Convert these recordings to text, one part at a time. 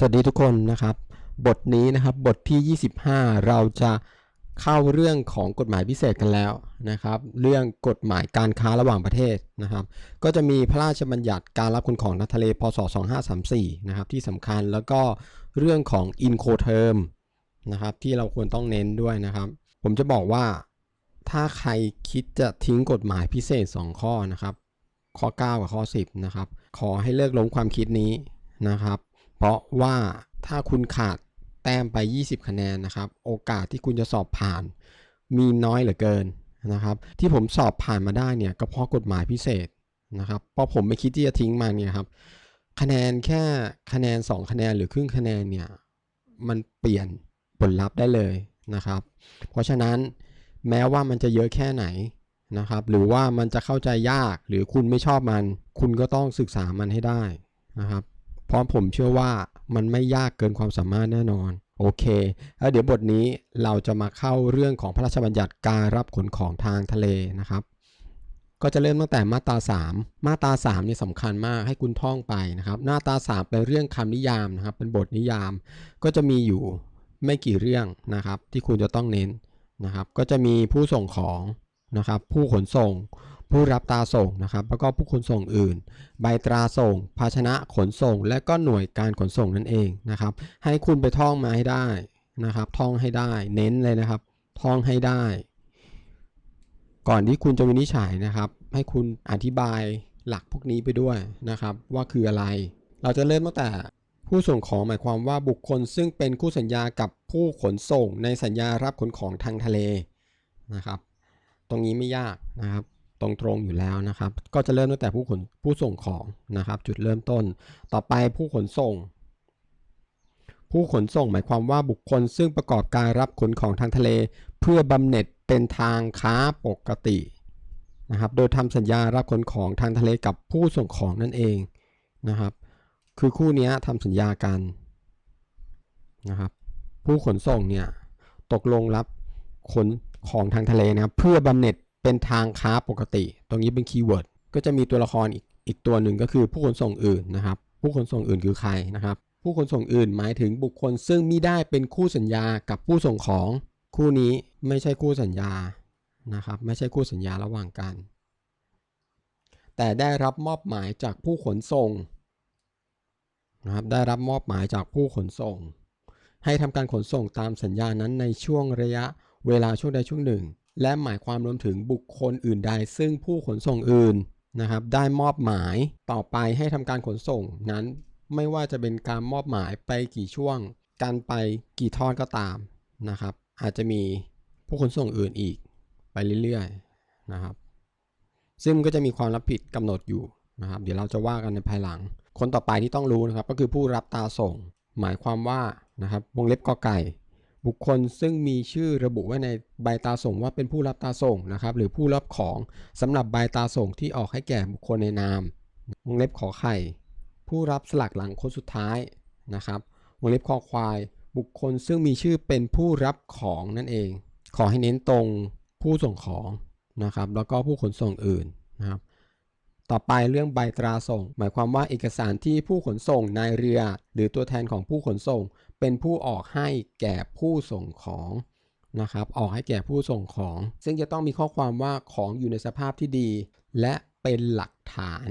สวัสดีทุกคนนะครับ บทนี้นะครับบทที่ 25 เราจะเข้าเรื่องของกฎหมายพิเศษกันแล้วนะครับ เรื่องกฎหมายการค้าระหว่างประเทศนะครับ ก็จะมีพระราชบัญญัติการรับคนของทางทะเลพศ 2534 นะครับที่สำคัญแล้วก็เรื่องของ Incoterm นะครับที่เราควรต้องเน้นด้วยนะครับ ผมจะบอกว่าถ้าใครคิดจะทิ้งกฎหมายพิเศษ 2 ข้อนะครับ ข้อ 9 กับข้อ 10 นะครับ ขอให้เลิกล้มความคิดนี้นะครับ เพราะว่าถ้าคุณขาดแต้มไป 20 คะแนนนะครับ โอกาสที่คุณจะสอบผ่านมีน้อยเหลือเกินนะครับ ที่ผมสอบผ่านมาได้เนี่ยก็เพราะกฎหมายพิเศษนะครับเพราะผมไม่คิดที่จะทิ้งมันเนี่ยครับคะแนนแค่คะแนน 2 คะแนนหรือครึ่งคะแนนเนี่ยมันเปลี่ยนผลลัพธ์ได้เลยนะครับ เพราะฉะนั้นแม้ว่ามันจะเยอะแค่ไหนนะครับ หรือว่ามันจะเข้าใจยากหรือคุณไม่ชอบมัน คุณก็ต้องศึกษามันให้ได้นะครับ พราะผมเชื่อว่ามันไม่ยากเกินความสามารถแน่นอน โอเค แล้วเดี๋ยวบทนี้เราจะมาเข้าเรื่องของพระราชบัญญัติการรับขนของทางทะเลนะครับ ก็จะเริ่มตั้งแต่มาตรา 3 มาตรา3นี่สำคัญมากให้คุณท่องไปนะครับ หน้าตา 3 เป็นเรื่องคำนิยามนะครับ เป็นบทนิยาม ก็จะมีอยู่ไม่กี่เรื่องนะครับ ที่คุณจะต้องเน้นนะครับ ก็จะมีผู้ส่งของนะครับ ผู้ขนส่ง ผู้รับตราส่งนะครับ แล้วก็ผู้ขนส่งอื่น ใบตราส่ง ภาชนะขนส่ง และก็หน่วยการขนส่งนั่นเองนะครับ ให้คุณไปท่องมาให้ได้นะครับ ท่องให้ได้ เน้นเลยนะครับ ท่องให้ได้ ก่อนที่คุณจะวินิจฉัยนะครับ ให้คุณอธิบายหลักพวกนี้ไปด้วยนะครับ ว่าคืออะไร เราจะเริ่มตั้งแต่ผู้ส่งของหมายความว่าบุคคล ซึ่งเป็นคู่สัญญากับผู้ขนส่งในสัญญารับขนของทางทะเลนะครับ ตรงนี้ไม่ยากนะครับ ตรงตรงๆอยู่แล้วนะครับ ก็จะเริ่มตั้งแต่ผู้ขนผู้ส่งของนะครับ จุดเริ่มต้น ต่อไปผู้ขนส่ง ผู้ขนส่งหมายความว่าบุคคล ซึ่งประกอบการรับขนของทางทะเล เพื่อบำเหน็จเป็นทางค้าปกตินะครับ โดยทำสัญญารับขนของทางทะเลกับผู้ส่งของนั่นเองนะครับ คือคู่นี้ทำสัญญากันนะครับ ผู้ขนส่งเนี่ยตกลงรับขนของทางทะเลนะครับเพื่อบำเหน็จ เป็นทางค้าปกติ ตรงนี้เป็นคีย์เวิร์ดก็จะมีตัวละครอีกอีกตัวหนึ่งก็คือผู้ขนส่งอื่นนะครับ ผู้ขนส่งอื่นคือใครนะครับ ผู้ขนส่งอื่นหมายถึงบุคคล ซึ่งมิได้เป็นคู่สัญญากับผู้ส่งของ คู่นี้ไม่ใช่คู่สัญญานะครับ ไม่ใช่คู่สัญญาระหว่างกัน แต่ได้รับมอบหมายจากผู้ขนส่งนะครับได้รับมอบหมายจากผู้ขนส่ง ให้ทำการขนส่งตามสัญญานั้นในช่วงระยะเวลาช่วงใดช่วงหนึ่ง และหมายความรวมถึงบุคคลอื่นใด ซึ่งผู้ขนส่งอื่นนะครับ ได้มอบหมายต่อไปให้ทำการขนส่งนั้น ไม่ว่าจะเป็นการมอบหมายไปกี่ช่วง การไปกี่ทอดก็ตามนะครับ อาจจะมีผู้ขนส่งอื่นอีกไปเรื่อยๆนะครับ ซึ่งก็จะมีความรับผิดกำหนดอยู่นะครับ เดี๋ยวเราจะว่ากันในภายหลัง คนต่อไปที่ต้องรู้นะครับ ก็คือผู้รับตาส่ง หมายความว่านะครับวงเล็บกอไก่ บุคคลซึ่งมีชื่อระบุไว้ในใบตราส่งว่าเป็นผู้รับตราส่งนะครับหรือผู้รับของสำหรับใบตราส่งที่ออกให้แก่บุคคลในนามวงเล็บขอไข่ ผู้รับสลักหลังคนสุดท้ายนะครับวงเล็บคอควาย บุคคลซึ่งมีชื่อเป็นผู้รับของนั่นเอง ขอให้เน้นตรงผู้ส่งของนะครับแล้วก็ผู้ขนส่งอื่นนะครับต่อไปเรื่องใบตราส่ง หมายความว่าเอกสารที่ผู้ขนส่งนายเรือ หรือตัวแทนของผู้ขนส่ง เป็นผู้ออกให้แก่ผู้ส่งของนะครับ ออกให้แก่ผู้ส่งของ ซึ่งจะต้องมีข้อความว่าของอยู่ในสภาพที่ดี และเป็นหลักฐาน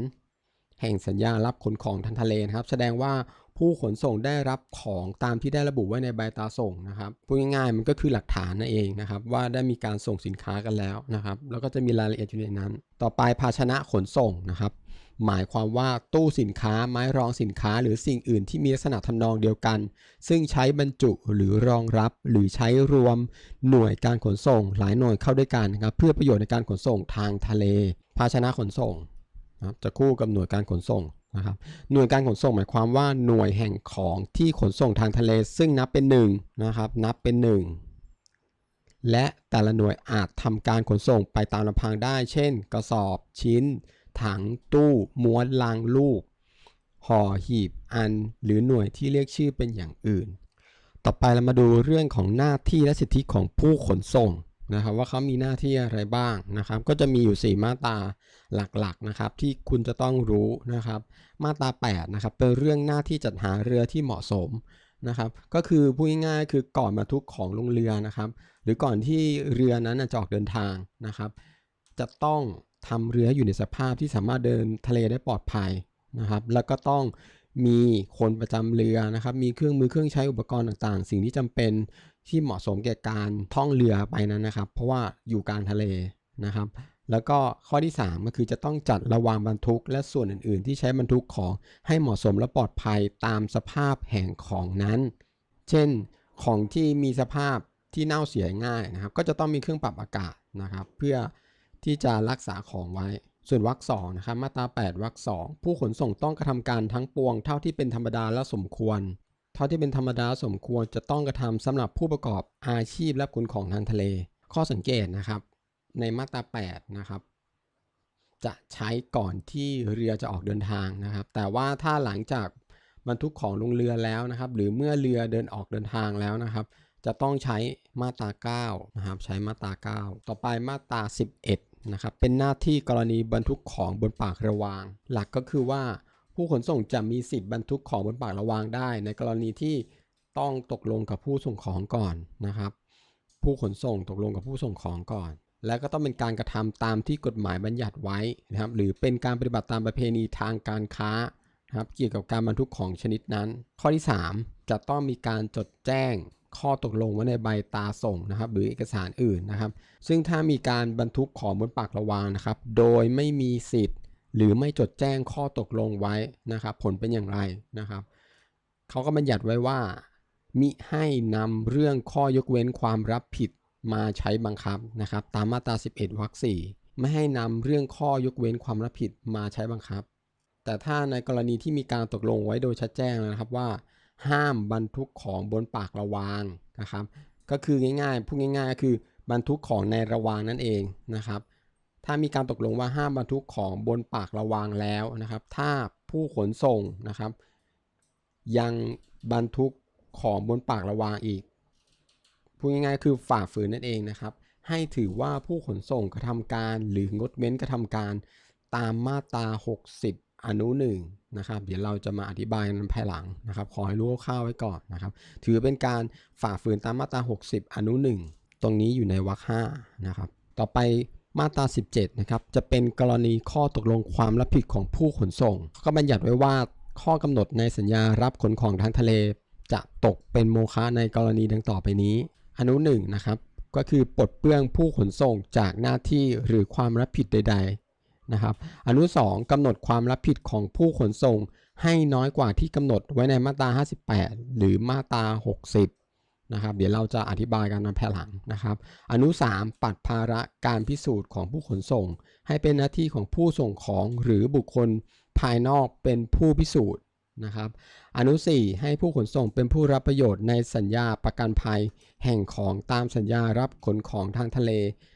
แห่งสัญญารับขนของทางทะเลนะครับ แสดงว่า ผู้ขนส่งได้รับของตามที่ได้ระบุไว้ในใบตราส่งนะครับพูดง่ายๆมันก็คือหลักฐานนั่นเองนะครับว่าได้มีการส่งสินค้ากันแล้วนะครับแล้วก็จะมีรายละเอียดอยู่ในนั้น ต่อไปภาชนะขนส่งนะครับหมายความว่าตู้สินค้าไม้รองสินค้า หรือสิ่งอื่นที่มีลักษณะทำนองเดียวกัน ซึ่งใช้บรรจุหรือรองรับ หรือใช้รวมหน่วยการขนส่ง หลายหน่วยเข้าด้วยกันนะครับเพื่อประโยชน์ในการขนส่งทางทะเล ภาชนะขนส่งนะจะคู่กับหน่วยการขนส่ง นะครับหน่วยการขนส่งหมายความว่าหน่วยแห่งของที่ขนส่งทางทะเล ซึ่งนับเป็นหนึ่งนะครับนับเป็นหนึ่งและแต่ละหน่วยอาจทำการขนส่งไปตามลำพังได้ เช่น กระสอบชิ้น ถังตู้ม้วนลังลูกห่อหีบอันหรือหน่วยที่เรียกชื่อเป็นอย่างอื่น ต่อไปเรามาดูเรื่องของหน้าที่และสิทธิของผู้ขนส่ง นะครับว่าเขามีหน้าที่อะไรบ้างนะครับ ก็จะมีอยู่ 4 มาตราหลักๆนะครับที่คุณจะต้องรู้นะครับ มาตรา8นะครับเป็นเรื่องหน้าที่จัดหาเรือที่เหมาะสมนะครับ ก็คือพูดง่ายๆคือก่อนบรรทุกของลงเรือนะครับ หรือก่อนที่เรือนั้นจะออกเดินทางนะครับ จะต้องทำเรืออยู่ในสภาพที่สามารถเดินทะเลได้ปลอดภัยนะครับ แล้วก็ต้องมีคนประจำเรือนะครับ มีเครื่องมือเครื่องใช้อุปกรณ์ต่างๆ สิ่งที่จำเป็น ที่เหมาะสมแก่การท่องเรือไปนั้นนะครับ เพราะว่าอยู่กลางทะเลนะครับ แล้วก็ข้อที่ 3 ก็คือจะต้องจัดระวางบรรทุก และส่วนอื่น ๆ ที่ใช้บรรทุกของให้เหมาะสมและปลอดภัยตามสภาพแห่งของนั้น เช่นของที่มีสภาพที่เน่าเสียง่ายนะครับ ก็จะต้องมีเครื่องปรับอากาศนะครับ เพื่อที่จะรักษาของไว้ ส่วนวรรคสองนะครับ มาตรา8วรรคสองผู้ขนส่งต้องกระทำการทั้งปวงเท่าที่เป็นธรรมดาและสมควร เท่าที่เป็นธรรมดาสมควรจะต้องกระทำสำหรับผู้ประกอบอาชีพและขนของทางทะเล ข้อสังเกตนะครับ ในมาตรา8นะครับจะใช้ก่อนที่เรือจะออกเดินทางนะครับ แต่ว่าถ้าหลังจากบรรทุกของลงเรือแล้วนะครับ หรือเมื่อเรือเดินออกเดินทางแล้วนะครับ จะต้องใช้มาตรา9นะครับ ใช้มาตรา9ต่อไปมาตรา11นะครับ เป็นหน้าที่กรณีบรรทุกของบนปากระวาง หลักก็คือว่า ผู้ขนส่งจะมีสิทธิ์บรรทุกของบนปากระวางได้ ในกรณีที่ต้องตกลงกับผู้ส่งของก่อนนะครับ ผู้ขนส่งตกลงกับผู้ส่งของก่อน และก็ต้องเป็นการกระทำตามที่กฎหมายบัญญัติไว้นะครับ หรือเป็นการปฏิบัติตามประเพณีทางการค้านะครับเกี่ยวกับการบรรทุกของชนิดนั้น ข้อที่ 3 จะต้องมีการจดแจ้งข้อตกลงไว้ในใบตาส่งนะครับ หรือเอกสารอื่นนะครับ ซึ่งถ้ามีการบรรทุกของบนปากระวางนะครับ โดยไม่มีสิทธิ์ หรือไม่จดแจ้งข้อตกลงไว้นะครับ ผลเป็นอย่างไรนะครับเขาก็บัญญัติไว้ว่า มิให้นำเรื่องข้อยกเว้นความรับผิดมาใช้บังคับนะครับ ตามมาตรา 11วรรค4ไม่ให้นำเรื่องข้อยกเว้นความรับผิดมาใช้บังคับ แต่ถ้าในกรณีที่มีการตกลงไว้โดยชัดแจ้งนะครับว่า ห้ามบรรทุกของบนปากระวางนะครับ ก็คือง่ายๆพูดง่ายๆก็คือบรรทุกของในระวางนั่นเองนะครับ ถ้ามีการตกลงว่าห้ามบรรทุกของบนปากระวางแล้วนะครับ ถ้าผู้ขนส่งนะครับ ยังบรรทุกของบนปากระวางอีกพูดง่ายๆคือฝ่าฝืนนั่นเองนะครับ ให้ถือว่าผู้ขนส่งกระทำการหรืองดเว้นกระทำการตามมาตรา 60 อนุ1นะครับ เดี๋ยวเราจะมาอธิบายในภายหลังนะครับ ขอให้รู้คร่าวๆไว้ก่อนนะครับ ถือเป็นการฝ่าฝืนตามมาตรา 60 อนุ1ตรงนี้อยู่ในวรรค5นะครับ ต่อไป มาตรา 17 นะครับ จะเป็นกรณีข้อตกลงความรับผิดของผู้ขนส่งเขาก็บัญญัติไว้ว่าข้อกำหนดในสัญญารับขนของทางทะเล จะตกเป็นโมฆะในกรณีดังต่อไปนี้ อนุ1นะครับก็คือปลดเปลื้องผู้ขนส่งจากหน้าที่หรือความรับผิดใด ๆนะครับ อนุ 2กำหนดความรับผิดของผู้ขนส่ง ให้น้อยกว่าที่กำหนดไว้ในมาตรา 58 หรือมาตรา 60 นะครับ เดี๋ยวเราจะอธิบายกันในภายหลังนะครับ อนุ 3 ปัดภาระการพิสูจน์ของผู้ขนส่ง ให้เป็นหน้าที่ของผู้ส่งของหรือบุคคลภายนอกเป็นผู้พิสูจน์นะครับอนุ 4 ให้ผู้ขนส่งเป็นผู้รับประโยชน์ในสัญญาประกันภัย แห่งของตามสัญญารับขนของทางทะเล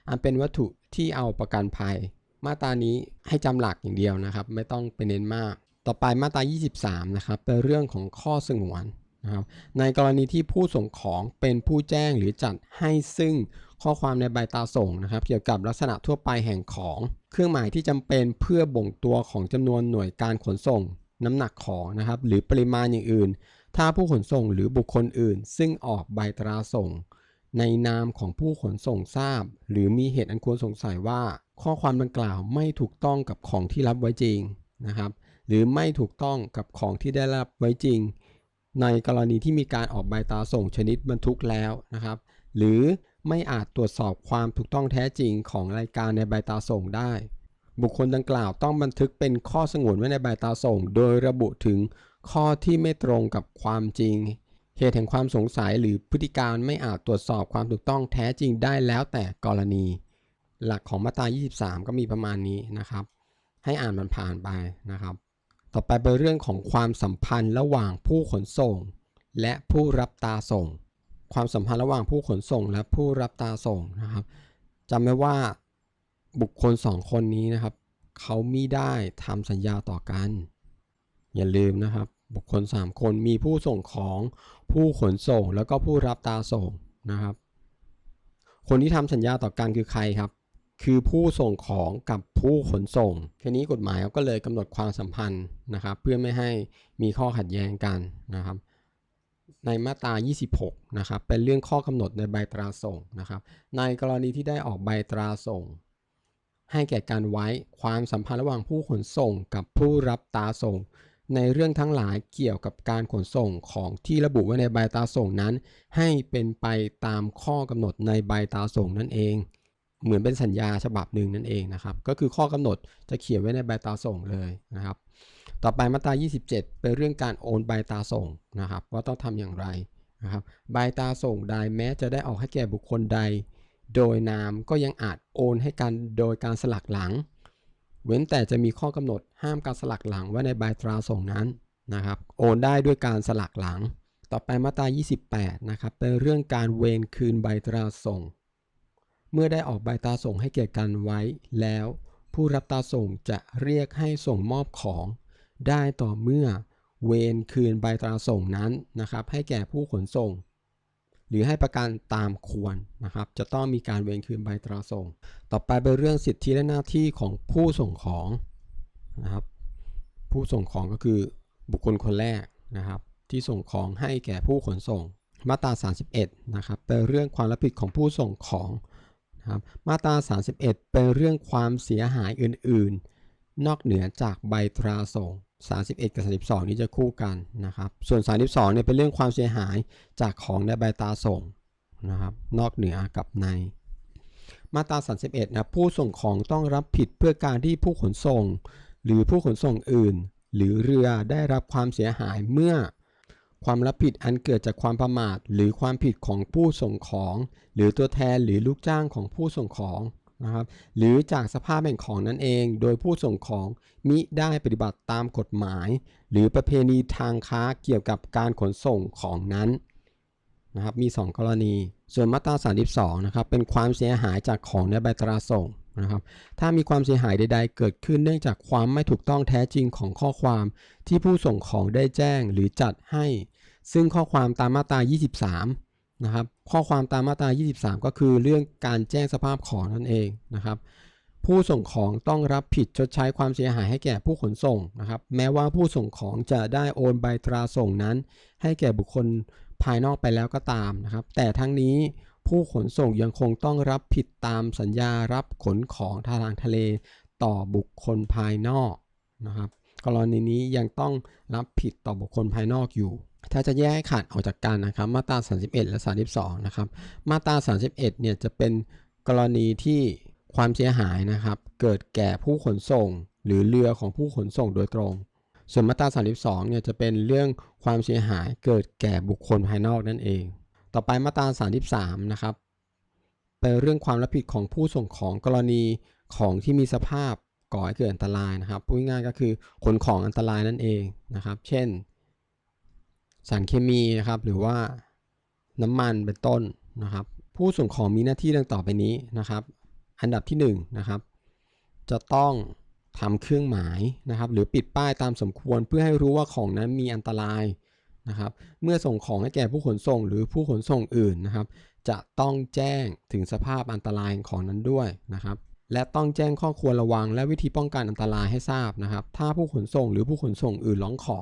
อันเป็นวัตถุที่เอาประกันภัย มาตรานี้ให้จำหลักอย่างเดียวนะครับ ไม่ต้องไปเน้นมาก ต่อไปมาตรา 23 นะครับเป็นเรื่องของข้อสงวน นะครับในกรณีที่ผู้ส่งของเป็นผู้แจ้งหรือจัดให้ซึ่งข้อความในใบตาส่งนะครับ เกี่ยวกับลักษณะทั่วไปแห่งของ เครื่องหมายที่จำเป็นเพื่อบ่งตัวของจำนวนหน่วยการขนส่ง น้ำหนักของนะครับ หรือปริมาณอย่างอื่น ถ้าผู้ขนส่งหรือบุคคลอื่น ซึ่งออกใบตราส่ง ในนามของผู้ขนส่งทราบ หรือมีเหตุอันควรสงสัยว่า ข้อความดังกล่าวไม่ถูกต้องกับของที่รับไว้จริงนะครับ หรือไม่ถูกต้องกับของที่ได้รับไว้จริง ในกรณีที่มีการออกใบตราส่งชนิดบรรทุกแล้วนะครับ หรือไม่อาจตรวจสอบความถูกต้องแท้จริงของรายการในใบตราส่งได้ บุคคลดังกล่าวต้องบันทึกเป็นข้อสงวนไว้ในใบตราส่ง โดยระบุถึงข้อที่ไม่ตรงกับความจริง เหตุแห่งความสงสัยหรือพฤติการไม่อาจตรวจสอบความถูกต้องแท้จริงได้แล้วแต่กรณี หลักของมาตรา 23 ก็มีประมาณนี้นะครับ ให้อ่านมันผ่านไปนะครับ ต่อไปเป็นเรื่องของความสัมพันธ์ระหว่างผู้ขนส่ง และผู้รับตาส่ง ความสัมพันธ์ระหว่างผู้ขนส่งและผู้รับตาส่งนะครับจำไว้ว่าบุคคลสองคนนี้นะครับเขามิได้ทำสัญญาต่อกัน อย่าลืมนะครับ บุคคล 3 คนมีผู้ส่งของผู้ขนส่งแล้วก็ผู้รับตาส่งนะครับ คนที่ทำสัญญาต่อกันคือใครครับ คือผู้ส่งของกับผู้ขนส่ง ทีนี้กฎหมายก็เลยกำหนดความสัมพันธ์นะครับ เพื่อไม่ให้มีข้อขัดแย้งกันนะครับ ในมาตรา 26 นะครับ เป็นเรื่องข้อกำหนดในใบตราส่งนะครับ ในกรณีที่ได้ออกใบตราส่ง ให้แก่การไว้ความสัมพันธ์ระหว่างผู้ขนส่งกับผู้รับตราส่ง ในเรื่องทั้งหลายเกี่ยวกับการขนส่งของที่ระบุไว้ในใบตราส่งนั้น ให้เป็นไปตามข้อกำหนดในใบตราส่งนั่นเอง เหมือนเป็นสัญญาฉบับหนึ่งนั่นเองนะครับ ก็คือข้อกำหนดจะเขียนไว้ในใบตราส่งเลยนะครับ ต่อไปมาตรา 27 เป็นเรื่องการโอนใบตราส่งนะครับว่าต้องทำอย่างไรนะครับใบตราส่งใดแม้จะได้ออกให้แก่บุคคลใด โดยนามก็ยังอาจโอนให้กันโดยการสลักหลัง เว้นแต่จะมีข้อกำหนดห้ามการสลักหลังไว้ในใบตราส่งนั้นนะครับ โอนได้ด้วยการสลักหลัง ต่อไปมาตรา 28 นะครับเป็นเรื่องการเวรคืนใบตราส่ง เมื่อได้ออกใบตราส่งให้แก่กันไว้แล้ว ผู้รับตราส่งจะเรียกให้ส่งมอบของ ได้ต่อเมื่อเวรคืนใบตราส่งนั้นนะครับ ให้แก่ผู้ขนส่ง หรือให้ประกันตามควรนะครับ จะต้องมีการเวรคืนใบตราส่ง ต่อไปเป็นเรื่องสิทธิและหน้าที่ของผู้ส่งของนะครับ ผู้ส่งของก็คือบุคคลคนแรกนะครับ ที่ส่งของให้แก่ผู้ขนส่งมาตรา 31 นะครับเป็นเรื่องความรับผิดของผู้ส่งของ ครับมาตรา 31 เป็นเรื่องความเสียหายอื่น ๆ นอกเหนือจากใบตราส่ง 31 กับ 32 นี้จะคู่กันนะครับ ส่วน 32 เนี่ยเป็นเรื่องความเสียหายจากของในใบตราส่งนะครับนอกเหนือกับใน มาตรา 31 นะผู้ส่งของต้องรับผิดเพื่อการที่ผู้ขนส่ง หรือผู้ขนส่งอื่น หรือเรือได้รับความเสียหายเมื่อ ความรับผิดอันเกิดจากความประมาท หรือความผิดของผู้ส่งของ หรือตัวแทนหรือลูกจ้างของผู้ส่งของนะครับหรือจากสภาพแห่งของนั้นเอง โดยผู้ส่งของมิได้ปฏิบัติตามกฎหมาย หรือประเพณีทางค้าเกี่ยวกับการขนส่งของนั้นนะครับมี 2 กรณี ส่วนมาตรา32นะครับเป็นความเสียหายจากของในใบตราส่ง นะครับถ้ามีความเสียหายใด ๆ เกิดขึ้นเนื่องจากความไม่ถูกต้องแท้จริงของข้อความที่ผู้ส่งของได้แจ้งหรือจัดให้ ซึ่งข้อความตามมาตรา 23 นะครับ ข้อความตามมาตรา 23 ก็คือเรื่องการแจ้งสภาพของนั่นเองนะครับ ผู้ส่งของต้องรับผิดชดใช้ความเสียหายให้แก่ผู้ขนส่งนะครับ แม้ว่าผู้ส่งของจะได้โอนใบตราส่งนั้น ให้แก่บุคคลภายนอกไปแล้วก็ตามนะครับ แต่ทั้งนี้ ผู้ขนส่งยังคงต้องรับผิดตามสัญญารับขนของทางทะเลต่อบุคคลภายนอกนะครับกรณีนี้ยังต้องรับผิดต่อบุคคลภายนอกอยู่ ถ้าจะแยกขาดออกจากกันนะครับ มาตรา 31 และ 32 นะครับ มาตรา 31 เนี่ยจะเป็นกรณีที่ความเสียหายนะครับ เกิดแก่ผู้ขนส่ง หรือเรือของผู้ขนส่งโดยตรง ส่วนมาตรา 32 เนี่ยจะเป็นเรื่องความเสียหายเกิดแก่บุคคลภายนอกนั่นเอง ต่อไปมาตรา 33 นะครับ เป็นเรื่องความรับผิดของผู้ส่งของกรณีของที่มีสภาพก่อให้เกิดอันตรายนะครับพูดง่ายก็คือขนของอันตรายนั่นเองนะครับ เช่น สารเคมีนะครับ หรือว่าน้ำมันเป็นต้นนะครับ ผู้ส่งของมีหน้าที่ดังต่อไปนี้นะครับ อันดับที่1นงนะครับ จะต้องทำเครื่องหมายนะครับ หรือปิดป้ายตามสมควรเพื่อให้รู้ว่าของนั้นมีอันตราย นะครับเมื่อส่งของให้แก่ผู้ขนส่งหรือผู้ขนส่งอื่นนะครับ จะต้องแจ้งถึงสภาพอันตรายของนั้นด้วยนะครับ และต้องแจ้งข้อควรระวังและวิธีป้องกันอันตรายให้ทราบนะครับ ถ้าผู้ขนส่งหรือผู้ขนส่งอื่นร้องขอ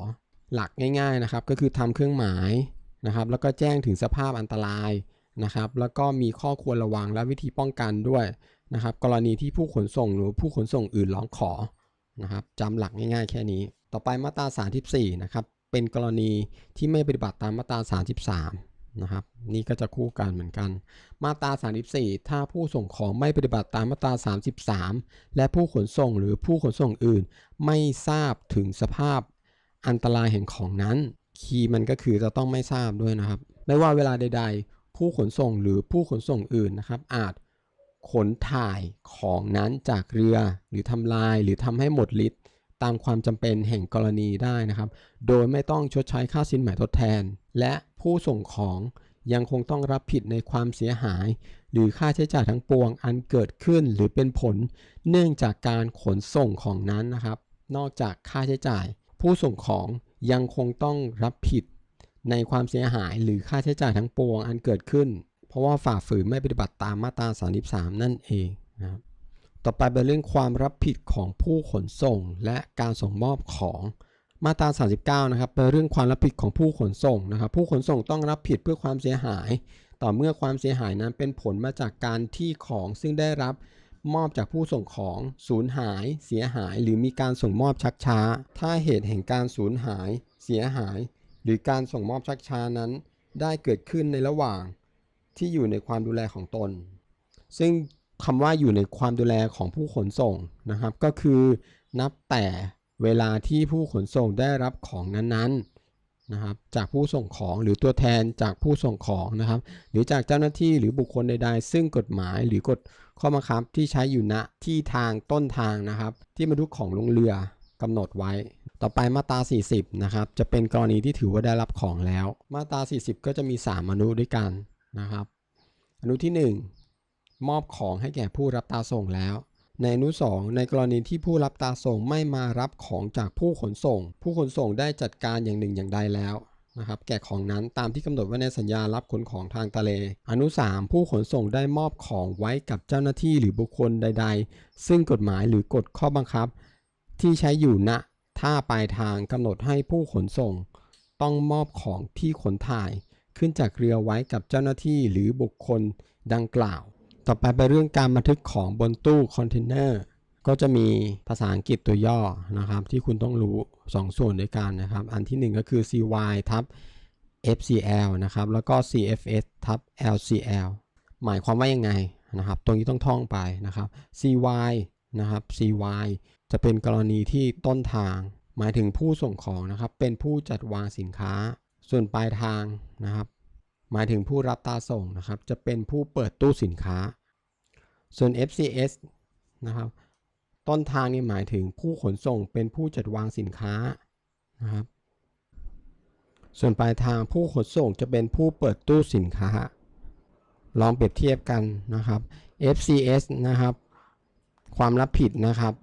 หลักง่าย ๆนะครับ ก็คือทำเครื่องหมายนะครับ แล้วก็แจ้งถึงสภาพอันตรายนะครับ แล้วก็มีข้อควรระวังและวิธีป้องกันด้วยนะครับ กรณีที่ผู้ขนส่งหรือผู้ขนส่งอื่นร้องขอนะครับจำหลักง่ายๆ แค่นี้ ต่อไปมาตรา34นะครับ เป็นกรณีที่ไม่ปฏิบัติตามมาตรา 33 นะครับ นี่ก็จะคู่กันเหมือนกัน มาตรา 34 ถ้าผู้ส่งของไม่ปฏิบัติตามมาตรา 33 และผู้ขนส่งหรือผู้ขนส่งอื่น ไม่ทราบถึงสภาพอันตรายแห่งของนั้น คีย์มันก็คือจะต้องไม่ทราบด้วยนะครับ ไม่ว่าเวลาใด ๆ ผู้ขนส่งหรือผู้ขนส่งอื่นนะครับ อาจขนถ่ายของนั้นจากเรือหรือทำลายหรือทำให้หมดฤทธิ์ ตามความจำเป็นแห่งกรณีได้นะครับ โดยไม่ต้องชดใช้ค่าสินไหมทดแทน และผู้ส่งของยังคงต้องรับผิดในความเสียหาย หรือค่าใช้จ่ายทั้งปวงอันเกิดขึ้นหรือเป็นผล เนื่องจากการขนส่งของนั้นนะครับ นอกจากค่าใช้จ่าย ผู้ส่งของยังคงต้องรับผิด ในความเสียหายหรือค่าใช้จ่ายทั้งปวงอันเกิดขึ้น เพราะว่าฝ่าฝืนไม่ปฏิบัติตามมาตรา 33 นั่นเองนะครับ ต่อไปเป็นเรื่องความรับผิดของผู้ขนส่งและการส่งมอบของมาตรา39 นะครับ เป็นเรื่องความรับผิดของผู้ขนส่งนะครับ ผู้ขนส่งต้องรับผิดเพื่อความเสียหาย ต่อเมื่อความเสียหายนั้นเป็นผลมาจากการที่ของซึ่งได้รับมอบจากผู้ส่งของสูญหาย เสียหาย หรือมีการส่งมอบชักช้า ถ้าเหตุแห่งการสูญหาย เสียหาย หรือการส่งมอบชักช้านั้น ได้เกิดขึ้นในระหว่างที่อยู่ในความดูแลของตน ซึ่ง คำว่าอยู่ในความดูแลของผู้ขนส่งนะครับ ก็คือนับแต่เวลาที่ผู้ขนส่งได้รับของนั้นๆนะครับ จากผู้ส่งของหรือตัวแทนจากผู้ส่งของนะครับ หรือจากเจ้าหน้าที่หรือบุคคลใด ๆ ซึ่งกฎหมายหรือกฎข้อบังคับที่ใช้อยู่ณที่ทางต้นทางนะครับ ที่บรรทุกของลงเรือกำหนดไว้ ต่อไปมาตรา 40 นะครับ จะเป็นกรณีที่ถือว่าได้รับของแล้ว มาตรา 40 ก็จะมี 3 อนุด้วยกันนะครับ อนุที่ 1 มอบของให้แก่ผู้รับตาส่งแล้ว ในอนุ2ในกรณีที่ผู้รับตาส่งไม่มารับของจากผู้ขนส่ง ผู้ขนส่งได้จัดการอย่างหนึ่งอย่างใดแล้วนะครับแก่ของนั้นตามที่กำหนดไว้ในสัญญารับขนของทางทะเล อนุ 3 ผู้ขนส่งได้มอบของไว้กับเจ้าหน้าที่หรือบุคคลใด ๆ ซึ่งกฎหมายหรือกฎข้อบังคับ ที่ใช้อยู่ณท่าปลายทางกำหนดให้ผู้ขนส่ง ต้องมอบของที่ขนถ่าย ขึ้นจากเรือไว้กับเจ้าหน้าที่หรือบุคคลดังกล่าว ต่อไปเป็นเรื่องการบันทึกของบนตู้คอนเทนเนอร์ก็จะมีภาษาอังกฤษตัวย่อนะครับ ที่คุณต้องรู้ 2 ส่วนด้วยกันนะครับ อันที่ 1 ก็คือ CY ทับ FCL นะครับ แล้วก็ CFS ทับ LCL หมายความว่ายังไงนะครับ ตรงนี้ต้องท่องไปนะครับ CY นะครับ CY จะเป็นกรณีที่ต้นทาง หมายถึงผู้ส่งของนะครับ เป็นผู้จัดวางสินค้า ส่วนปลายทางนะครับ หมายถึงผู้รับตาส่งนะครับ จะเป็นผู้เปิดตู้สินค้า ส่วน FCS นะครับต้นทางนี่หมายถึงผู้ขนส่งเป็นผู้จัดวางสินค้านะครับส่วนปลายทางผู้ขนส่งจะเป็นผู้เปิดตู้สินค้า ลองเปรียบเทียบกันนะครับ FCS นะครับ ความรับผิดนะครับ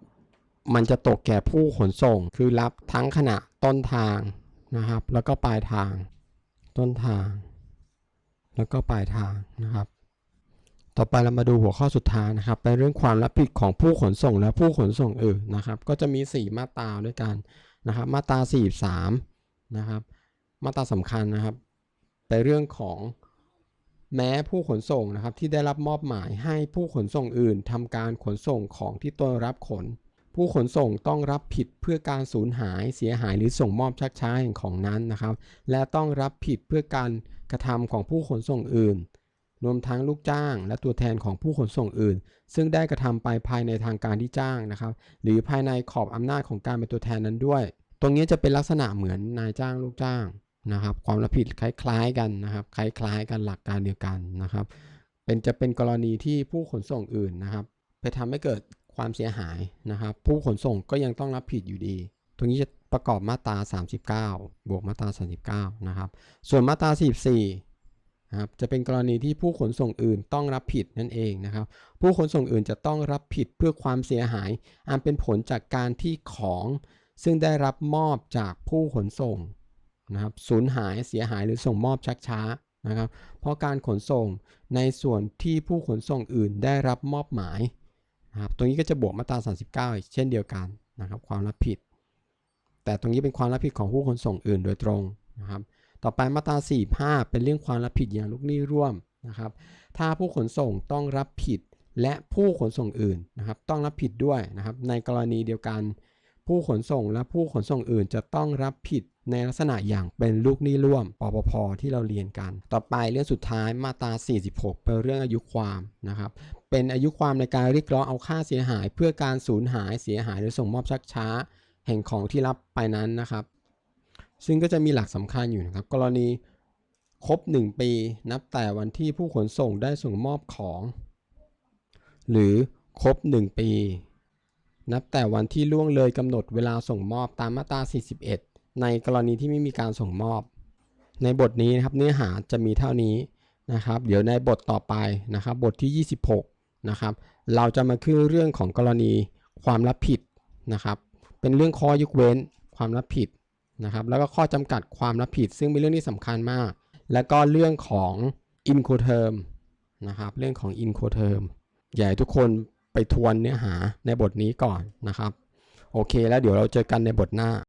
มันจะตกแก่ผู้ขนส่งคือรับทั้งขณะต้นทางนะครับ แล้วก็ปลายทาง ต้นทาง แล้วก็ปลายทางนะครับ ต่อไปเรามาดูหัวข้อสุดท้ายนะครับเป็นเรื่องความรับผิดของผู้ขนส่งและผู้ขนส่งอื่นนะครับ ก็จะมี 4 มาตราด้วยกันนะครับ มาตรา 43 นะครับ มาตราสำคัญนะครับเป็นเรื่องของแม้ผู้ขนส่งนะครับที่ได้รับมอบหมายให้ผู้ขนส่งอื่นทำการขนส่งของที่ตนรับขน ผู้ขนส่งต้องรับผิดเพื่อการสูญหายเสียหายหรือส่งมอบชักช้าแห่งของนั้นนะครับ และต้องรับผิดเพื่อการกระทำของผู้ขนส่งอื่น รวมทั้งลูกจ้าง และตัวแทนของผู้ขนส่งอื่น ซึ่งได้กระทำไปภายในทางการที่จ้างนะครับ หรือภายในขอบอำนาจของการเป็นตัวแทนนั้นด้วย ตรงนี้จะเป็นลักษณะเหมือนนายจ้างลูกจ้างนะครับ ความรับผิดคล้ายๆกันนะครับ คล้ายๆกันหลักการเดียวกันนะครับ เป็นจะเป็นกรณีที่ผู้ขนส่งอื่นนะครับ ไปทำให้เกิดความเสียหายนะครับ ผู้ขนส่งก็ยังต้องรับผิดอยู่ดี ตรงนี้จะประกอบมาตรา 39 บวกมาตรา 39 นะครับ ส่วนมาตรา 44 นะครับจะเป็นกรณีที่ผู้ขนส่งอื่นต้องรับผิดนั่นเองนะครับ ผู้ขนส่งอื่นจะต้องรับผิดเพื่อความเสียหายอันเป็นผลจากการที่ของ ซึ่งได้รับมอบจากผู้ขนส่งนะครับสูญหายเสียหายหรือส่งมอบชักช้านะครับ เพราะการขนส่งในส่วนที่ผู้ขนส่งอื่นได้รับมอบหมายนะครับตรงนี้ก็จะบวกมาตรา 39 อีกเช่นเดียวกันนะครับ ความรับผิด แต่ตรงนี้เป็นความรับผิดของผู้ขนส่งอื่นโดยตรงนะครับ ต่อไปมาตรา45 เป็นเรื่องความรับผิดอย่างลูกหนี้ร่วมนะครับ ถ้าผู้ขนส่งต้องรับผิดและผู้ขนส่งอื่นนะครับต้องรับผิดด้วยนะครับ ในกรณีเดียวกัน ผู้ขนส่งและผู้ขนส่งอื่นจะต้องรับผิดในลักษณะอย่างเป็นลูกหนี้ร่วมปปพที่เราเรียนกัน ต่อไปเรื่องสุดท้ายมาตรา 46 เป็นเรื่องอายุความนะครับ เป็นอายุความในการเรียกร้องเอาค่าเสียหาย เพื่อการสูญหายเสียหายหรือส่งมอบชักช้า แห่งของที่รับไปนั้นนะครับ ซึ่งก็จะมีหลักสำคัญอยู่นะครับ กรณีครบ 1 ปี นับแต่วันที่ผู้ขนส่งได้ส่งมอบของ หรือครบ 1 ปี นับแต่วันที่ล่วงเลยกำหนดเวลาส่งมอบตามมาตรา 41 ในกรณีที่ไม่มีการส่งมอบ ในบทนี้นะครับเนื้อหาจะมีเท่านี้นะครับ เดี๋ยวในบทต่อไปนะครับบทที่ 26 นะครับ เราจะมาคือเรื่องของกรณีความรับผิดนะครับ เป็นเรื่องข้อยกเว้นความรับผิด นะครับแล้วก็ข้อจำกัดความรับผิด ซึ่งเป็นเรื่องที่สำคัญมาก แล้วก็เรื่องของ Incoterm นะครับเรื่องของ Incoterm อยากให้ทุกคนไปทวนเนื้อหาในบทนี้ก่อนนะครับ โอเคแล้วเดี๋ยวเราเจอกันในบทหน้า